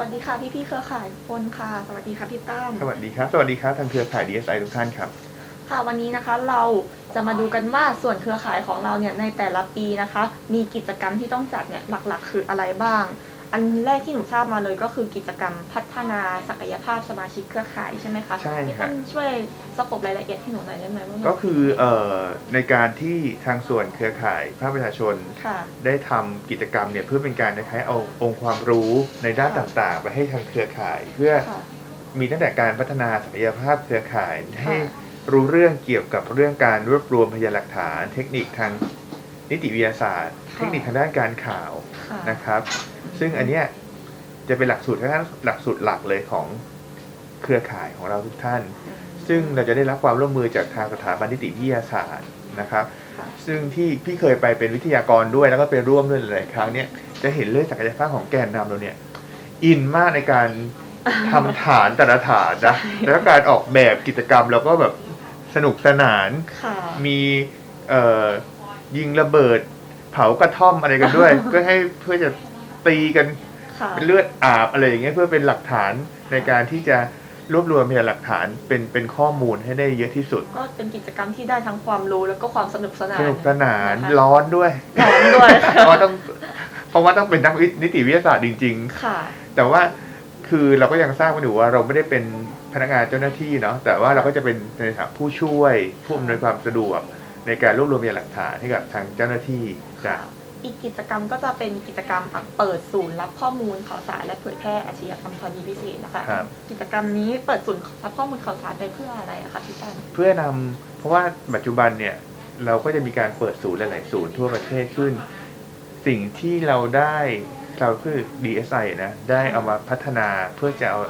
วัสดีค่ะพี่พี่ๆเครือข่ายทุกคนค่ะ สวัสดีค่ะพี่ตั้มสวัสดีครับ สวัสดีครับทางเครือข่าย DSI ทุกท่านครับ ค่ะวันนี้นะคะเราจะมาดูกันว่าส่วนเครือข่ายของเราเนี่ยในแต่ละปีนะคะ มีกิจกรรมที่ต้องจัดเนี่ยหลักๆ คืออะไรบ้าง อันแรกที่หนูทราบมาเลยก็คือกิจกรรมพัฒนาศักยภาพสมาชิกเครือข่ายใช่ไหมคะใช่พี่ครับตั้มช่วยสกบรายละเอียดให้หนูหน่อยได้ไหมว่าก็คือเอ่อในการที่ทางส่วนเครือข่ายภาคประชาชน ค่ะ ได้ทำกิจกรรมเนี่ยเพื่อเป็นการคล้ายๆเอาองค์ความรู้ในด้านค่ะ ต่างๆ ไปให้ทางเครือข่าย เพื่อค่ะ มีตั้งแต่การพัฒนาศักยภาพเครือข่ายค่ะให้รู้เรื่องเกี่ยวกับเรื่องการรวบรวมพยานหลักฐาน เทคนิคทางนิติวิทยาศาสตร์ เทคนิคทางด้านการข่าว ค่ะนะครับ ซึ่งอันเนี้ยจะเป็นหลักสูตรทั้งหลักสูตรหลักเลยของเครือข่ายของเราทุกท่านอืมซึ่งเราจะได้รับความร่วมมือจากทางสถาบันนิติวิทยาศาสตร์นะครับค่ะซึ่งที่พี่เคยไปเป็นวิทยากรด้วยแล้วก็ไปร่วมด้วยหลายๆครั้งเนี่ยจะเห็นเรื่องศักยภาพของแกนนำเราเนี่ยอินมากในการทำฐานแต่ละฐานนะแล้วการออกแบบกิจกรรมแล้วก็แบบสนุกสนานค่ะมีเอ่อยิงระเบิด เผากระท่อมอะไรกันด้วย เพื่อให้เพื่อจะตีกันค่ะเป็นเลือดอาบอะไรอย่างเงี้ยเพื่อเป็นหลักฐานในการที่จะรวบรวมพยานหลักฐานเป็นเป็นข้อมูลให้ได้เยอะที่สุดก็เป็นกิจกรรมที่ได้ทั้งความรู้แล้วก็ความสนุกสนานสนุกสนานนะคะร้อนด้วยร้อนด้วยเพราะว่าต้องเพราะว่าต้องเป็นนักวิทย์นิติวิทยาศาสตร์จริง ค่ะ ๆ แต่ว่าคือเราก็ยังทราบกันอยู่ว่าเราไม่ได้เป็นพนักงานเจ้าหน้าที่เนาะแต่ว่าเราก็จะเป็นในฐานะผู้ช่วยผู้อำนวยความสะดวก ในการรวบรวมพยานหลักฐานให้กับทางเจ้าหน้าที่จ้ะอีกกิจกรรมก็จะเป็นกิจกรรมเปิดศูนย์รับข้อมูลข่าวสารและเผยแพร่อาชญากรรมคดีพิเศษนะคะ ครับ กิจกรรมนี้เปิดศูนย์รับข้อมูลข่าวสารไปเพื่ออะไรอะคะพี่ตั้เพื่อนำเพราะว่าปัจจุบันเนี่ยเราก็จะมีการเปิดศูนย์หลายๆศูนย์ทั่วประเทศขึ้น สิ่งที่เราได้เราคือ DSI นะได้เอามาพัฒนาเพื่อจะเอา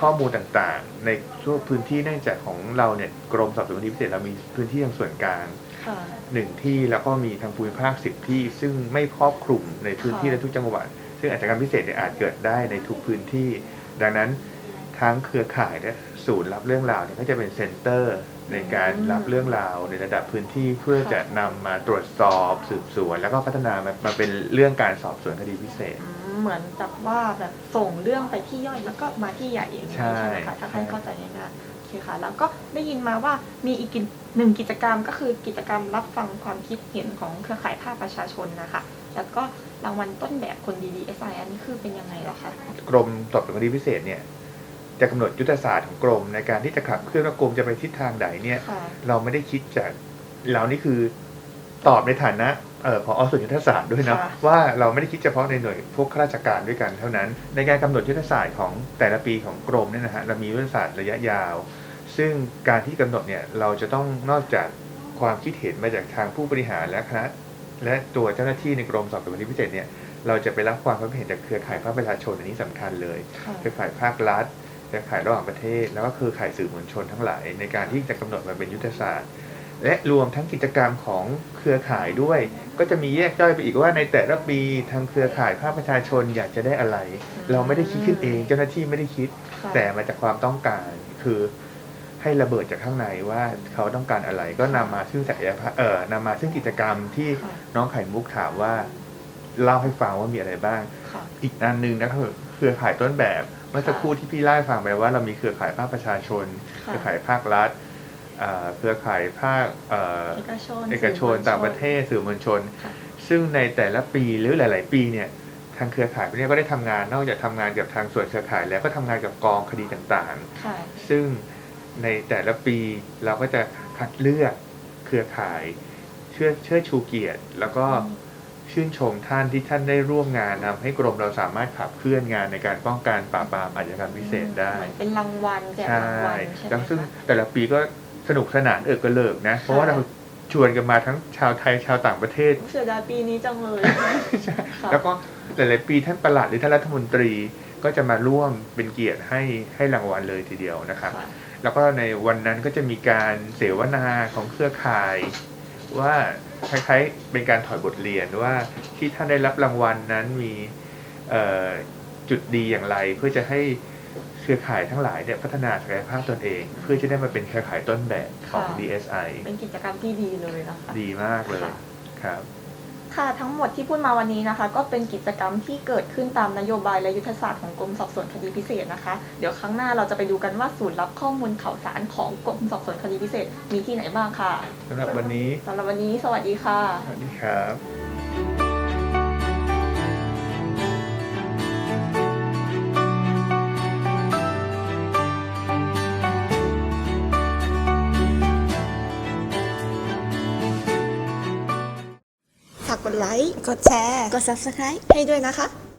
ข้อมูลต่างๆ ในทั่วพื้นที่เนื่องจากของเราเนี่ยกรมสอบสวนคดีพิเศษเรามีพื้นที่ทางส่วนกลางค่ะ หนึ่งที่แล้วก็มีทางภูมิภาคสิบที่ซึ่งไม่ครอบคลุมในพื้นที่ค่ะ และทุกจังหวัด ซึ่งอาชญากรรมพิเศษเนี่ยอาจเกิดได้ในทุกพื้นที่ ดังนั้นทั้งเครือข่ายและศูนย์รับเรื่องราวเนี่ยก็จะเป็นเซ็นเตอร์ ในการรับเรื่องราวในระดับพื้นที่เพื่อจะนำมาตรวจสอบสืบสวน แล้วก็พัฒนามามาเป็นเรื่องการสอบสวนคดีพิเศษ อืม เหมือนกับว่าแบบส่งเรื่องไปที่ย่อยแล้วก็มาที่ใหญ่อย่างนี้ใช่ใช่ไหมคะถ้าให้เข้าใจง่ายๆโอเคค่ะ แล้วก็ได้ยินมาว่ามีอีกกิจหนึ่งกิจกรรมก็คือกิจกรรมรับฟังความคิดเห็นของเครือข่ายภาคประชาชนนะคะ แล้วก็รางวัลต้นแบบคนดีดีเอสไออันนี้คือเป็นยังไงล่ะคะ กรมสอบสวนคดีพิเศษเนี่ยจะกำหนดยุทธศาสตร์ของกรมในการที่จะขับเคลื่อนว่ากรมจะไปทิศทางไหนเนี่ย ค่ะ เราไม่ได้คิดจากเรานี่คือตอบในฐานะ เอ่อพอส่วนยุทธศาสตร์ด้วยนะ ค่ะ ว่าเราไม่ได้คิดเฉพาะในหน่วยพวกข้าราชการด้วยกันเท่านั้น ในการกำหนดยุทธศาสตร์ของแต่ละปีของกรมเนี่ยนะฮะเรามียุทธศาสตร์ระยะยาว ซึ่งการที่กำหนดเนี่ยเราจะต้องนอกจากความคิดเห็นมาจากทางผู้บริหารและคณะและตัวเจ้าหน้าที่ในกรมสอบสวนคดีพิเศษเนี่ยเราจะไปรับความคิดเห็นจากเครือข่ายภาคประชาชนอันนี้สำคัญเลย ค่ะ เครือข่ายภาครัฐเครือข่ายระหว่างประเทศ แล้วก็เครือข่ายสื่อมวลชนทั้งหลายในการที่จะกำหนดมาเป็นยุทธศาสตร์ และรวมทั้งกิจกรรมของเครือข่ายด้วย ก็จะมีแยกย่อยไปอีกว่าในแต่ละปีทางเครือข่ายภาคประชาชนอยากจะได้อะไร เราไม่ได้คิดขึ้นเอง เจ้าหน้าที่ไม่ได้คิดค่ะแต่มาจากความต้องการคือให้ระเบิดจากข้างในว่าเขาต้องการอะไรก็นำมาซึ่งศักยภาพเอ่อนำมาซึ่งกิจกรรมที่ค่ะน้องไข่มุกถามว่าเล่าให้ฟังว่ามีอะไรบ้างค่ะอีกอันหนึ่งนะครับเครือข่ายต้นแบบ เมื่อสักครู่ที่พี่เล่าให้ฟังไปว่าเรามีเครือข่ายภาคประชาชน เคค่ะรือข่ายภาครัฐอ่า เครือข่ายภาคเอ่อเอกชนเอกชนสื่อมวลต่างประเทศสื่อมวลชนค่ะซึ่งในแต่ละปีหรือหลาย ๆ ปีเนี่ยทางเครือข่ายพวกนี้ก็ได้ทำงานนอกจากทำงานกับทางส่วนเครือข่ายแล้วก็ทำงานกับกองคดีต่างค่ะๆซึ่งในแต่ละปีเราก็จะคัดเลือกเครือข่ายเชื่อเชื่อชูเกียรติ แล้วก็ชื่นชมท่านที่ท่านได้ร่วมงานทำให้กรมเราสามารถขับเคลื่อนงานในการป้องกันปราบปรามอาชญากรรมพิเศษได้เหมือนเป็นรางวัลแจกใช่รางวัลใช่ไหมแล้วซึ่งคะแต่ละปีก็ สนุกสนานเอิกกระเลิกนะ เพราะว่าเราชวนกันมาทั้งชาวไทยชาวต่างประเทศเสียดายปีนี้จังเลยค่ะแล้วก็หลาย ๆ ปีท่านประหลัดหรือท่านรัฐมนตรีก็จะมาร่วมเป็นเกียรติให้ให้รางวัลเลยทีเดียวนะครับค่ะแล้วก็ในวันนั้นก็จะมีการเสวนาของเครือข่าย ว่าคล้ายๆเป็นการถอยบทเรียนว่าที่ท่านได้รับรางวัลนั้นมีเอ่อจุดดีอย่างไรเพื่อจะให้ เครือข่ายทั้งหลายเนี่ยพัฒนาศักยภาพตนเอง เพื่อจะได้มาเป็นเครือข่ายต้นแบบของ ค่ะ DSI เป็นกิจกรรมที่ดีเลยนะคะ ดีมากเลยค่ะ ครับ ค่ะทั้งหมดที่พูดมาวันนี้นะคะ ก็เป็นกิจกรรมที่เกิดขึ้นตามนโยบายและยุทธศาสตร์ของกรมสอบสวนคดีพิเศษนะคะ เดี๋ยวครั้งหน้าเราจะไปดูกันว่าศูนย์รับข้อมูลข่าวสารของกรมสอบสวนคดีพิเศษ มีที่ไหนบ้างค่ะสำหรับวันนี้สำหรับวันนี้สวัสดีค่ะ สวัสดีครับ กกดไลค์ กดแชร์ กด subscribe ให้ด้วยนะคะ